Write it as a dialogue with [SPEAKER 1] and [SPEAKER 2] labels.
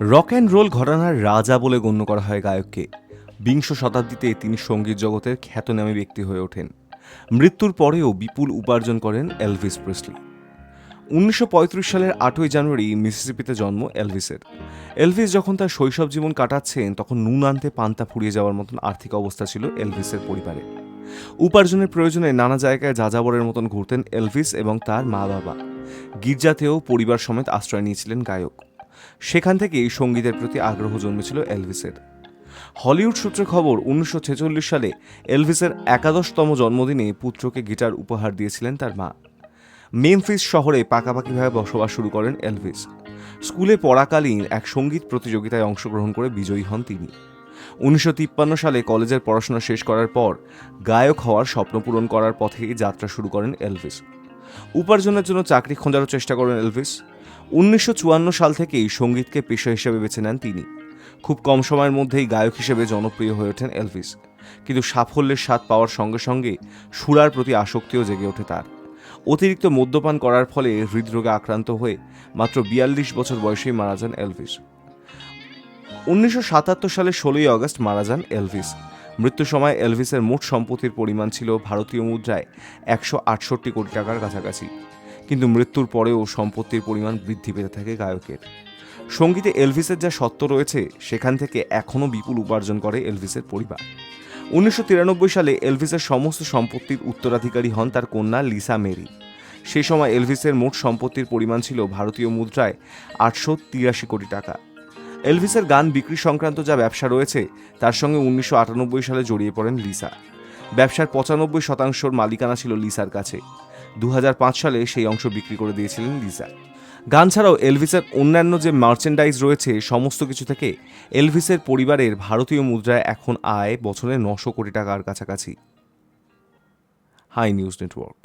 [SPEAKER 1] Rock and roll ঘরানার রাজা বলে গণ্য করা হয় গায়ককে। বিংশ শতাব্দীতে তিনি সংগীত জগতের খ্যাতনামী ব্যক্তি হয়ে ওঠেন। মৃত্যুর পরেও বিপুল উপার্জন করেন এলভিস প্রেসলি। উনিশশো পঁয়ত্রিশ সালের আটই জানুয়ারি মিসিসিপিতে জন্ম এলভিসের। এলভিস যখন তার শৈশব জীবন কাটাচ্ছেন, তখন নুন আনতে পান্তা ফুরিয়ে যাওয়ার মতন আর্থিক অবস্থা ছিল এলভিসের পরিবারে। উপার্জনের প্রয়োজনে নানা জায়গায় যাযাবরের মতন ঘুরতেন এলভিস এবং তার মা বাবা গির্জাতেও পরিবার সমেত আশ্রয় নিয়েছিলেন গায়ক। সেখান থেকেই সঙ্গীতের প্রতি আগ্রহ জন্মেছিল এলভিসের। হলিউড সূত্রে খবর, উনিশশো ছেচল্লিশ সালে এলভিসের একাদশতম জন্মদিনে পুত্রকে গিটার উপহার দিয়েছিলেন তার মা। মেমফিস শহরে পাকাপাকিভাবে বসবাস শুরু করেন এলভিস। স্কুলে পড়াকালীন এক সংগীত প্রতিযোগিতায় অংশগ্রহণ করে বিজয়ী হন তিনি। উনিশশো তিপ্পান্ন সালে কলেজের পড়াশোনা শেষ করার পর গায়ক হওয়ার স্বপ্ন পূরণ করার পথে যাত্রা শুরু করেন এলভিস। উপার্জনের জন্য চাকরি খোঁজারও চেষ্টা করেন এলভিস। উনিশশো চুয়ান্ন সাল থেকেই সঙ্গীতকে পেশা হিসেবে বেছে নেন তিনি। খুব কম সময়ের মধ্যেই গায়ক হিসেবে জনপ্রিয় হয়ে ওঠেন এলভিস। কিন্তু সাফল্যের স্বাদ পাওয়ার সঙ্গে সঙ্গে সুরার প্রতি আসক্তিও জেগে ওঠে তার। অতিরিক্ত মদ্যপান করার ফলে হৃদরোগে আক্রান্ত হয়ে মাত্র বিয়াল্লিশ বছর বয়সেই মারা যান এলভিস। উনিশশো সালের ষোলোই আগস্ট মারা যান এলভিস। মৃত্যুর সময় এলভিসের মোট সম্পত্তির পরিমাণ ছিল ভারতীয় মুদ্রায় একশো আটষট্টি কোটি টাকার কাছাকাছি। কিন্তু মৃত্যুর পরেও সম্পত্তির পরিমাণ বৃদ্ধি পেতে থাকে গায়কের। সঙ্গীতে এলভিসের যা সত্য রয়েছে, সেখান থেকে এখনও বিপুল উপার্জন করে এলভিসের পরিবার। উনিশশো তিরানব্বই সালে এলভিসের সমস্ত সম্পত্তির উত্তরাধিকারী হন তার কন্যা লিসা মেরি। সেই সময় এলভিসের মোট সম্পত্তির পরিমাণ ছিল ভারতীয় মুদ্রায় আটশো তিরাশি কোটি টাকা। এলভিসের গান বিক্রি সংক্রান্ত যা ব্যবসা রয়েছে, তার সঙ্গে উনিশশো আটানব্বই সালে জড়িয়ে পড়েন লিসা। ব্যবসার পঁচানব্বই শতাংশর মালিকানা ছিল লিসার কাছে। দু হাজার পাঁচ সালে সেই অংশ বিক্রি করে দিয়েছিলেন লিসা। গান ছাড়াও এলভিসের অন্যান্য যে মার্চেন্ডাইজ রয়েছে, সমস্ত কিছু থেকে এলভিসের পরিবারের ভারতীয় মুদ্রায় এখন আয় বছরে নশো কোটি টাকার কাছাকাছি। High news network.